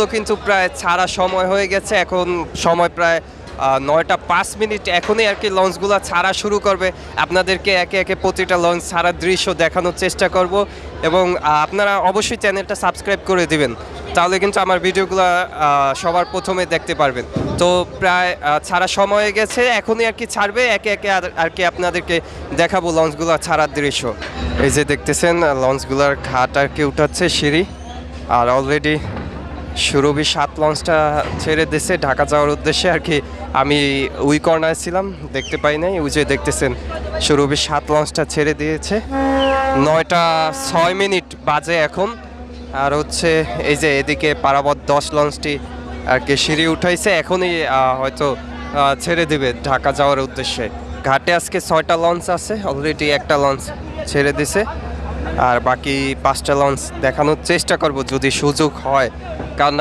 লঞ্চগুলো কিন্তু প্রায় ছাড়া সময় হয়ে গেছে। এখন সময় প্রায় নয়টা পাঁচ মিনিট। এখনই আর কি লঞ্চগুলো ছাড়া শুরু করবে। আপনাদেরকে একে একে প্রতিটা লঞ্চ ছাড়ার দৃশ্য দেখানোর চেষ্টা করব এবং আপনারা অবশ্যই চ্যানেলটা সাবস্ক্রাইব করে দিবেন। তাহলে কিন্তু আমার ভিডিওগুলো সবার প্রথমে দেখতে পারবেন। তো প্রায় ছাড়া সময় গেছে। এখনই আর কি ছাড়বে। একে একে আর কি আপনাদেরকে দেখাবো লঞ্চগুলো ছাড়ার দৃশ্য। এই যে দেখতেছেন, লঞ্চগুলোর ঘাট আর কি উঠাচ্ছে সিঁড়ি। আর অলরেডি সুরভি সাত লঞ্চটা ছেড়ে দিছে, ঢাকা যাওয়ার উদ্দেশ্যে আর কি। আমি উই কর্নার ছিলাম, দেখতে পাই নাই, ওই যে দেখতেছেন, সুরভি সাত লঞ্চটা ছেড়ে দিয়েছে। নয়টা ছয় মিনিট বাজে এখন। আর হচ্ছে এই যে এদিকে পারাবত দশ লঞ্চটি আর কি সিঁড়ি উঠাইছে, এখনই হয়তো ছেড়ে দিবে ঢাকা যাওয়ার উদ্দেশ্যে। ঘাটে আজকে ছয়টা লঞ্চ আছে অলরেডি একটা লঞ্চ ছেড়ে দিছে। আর বাকি পাঁচটা লঞ্চ দেখানোর চেষ্টা করব যদি সুযোগ হয়। কারণ